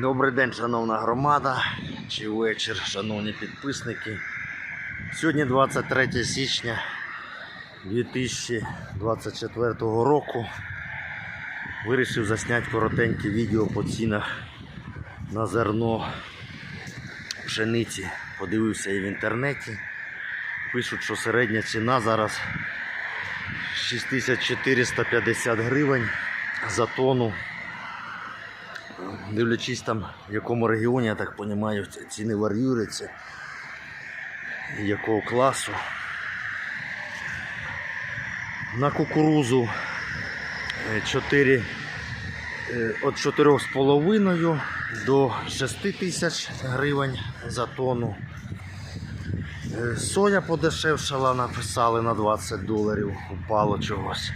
Добрий день, шановна громада, чи вечір, шановні підписники. Сьогодні 23 січня 2024 року. Вирішив засняти коротеньке відео по цінах на зерно пшениці. Подивився і в інтернеті. Пишуть, що середня ціна зараз 6450 гривень за тонну. Дивлячись там, в якому регіоні, я так розумію, ціни вар'юються, якого класу. На кукурузу 4, від 4,5 до 6 тисяч гривень за тонну. Е, Соя подешевшала, написали на 20 доларів, упало чогось.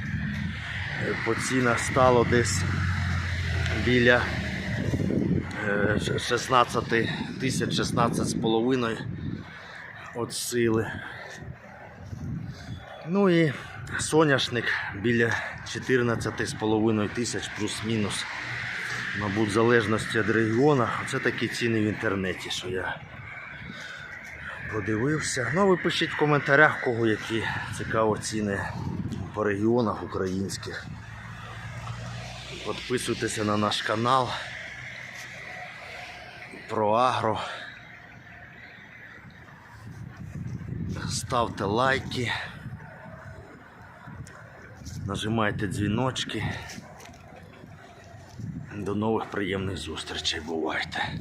Е, По цінах стало десь біля 16 тисяч, 16 з половиною від сили. Ну і соняшник біля 14 з половиною тисяч плюс-мінус. Мабуть, в залежності від регіону. Оце такі ціни в інтернеті, що я подивився. Ну, ви пишіть в коментарях, кого які цікаво ціни по регіонах українських. Підписуйтеся на наш канал про агро. Ставте лайки. Нажимайте дзвіночки. До нових приємних зустрічей. Бувайте!